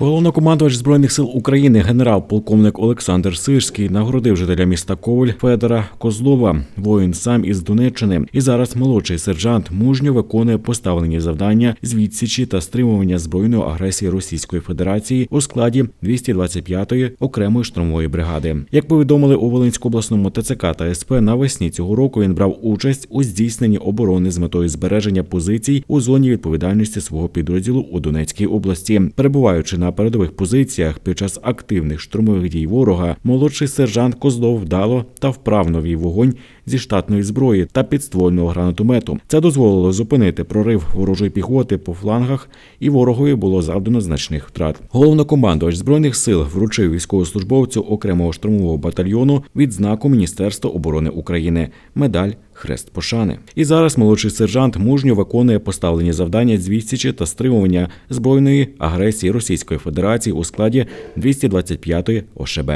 Головнокомандувач збройних сил України генерал-полковник Олександр Сирський нагородив жителя міста Коваль Федора Козлова. Воїн сам із Донеччини. І зараз молодший сержант мужньо виконує поставлені завдання з відсічі та стримування збройної агресії Російської Федерації у складі 225-ї окремої штурмової бригади. Як повідомили у Волинському обласному ТЦК та СП, навесні цього року він брав участь у здійсненні оборони з метою збереження позицій у зоні відповідальності свого підрозділу у Донецькій області, перебуваючи на передових позиціях під час активних штурмових дій ворога, молодший сержант Козлов вдало та вправно вів вогонь зі штатної зброї та підствольного гранатомету. Це дозволило зупинити прорив ворожої піхоти по флангах, і ворогові було завдано значних втрат. Головнокомандувач збройних сил вручив військовослужбовцю окремого штурмового батальйону відзнаку Міністерства оборони України медаль. Хрест пошани. І зараз молодший сержант мужньо виконує поставлені завдання з відсічі та стримування збройної агресії Російської Федерації у складі 225-ї ОШБ.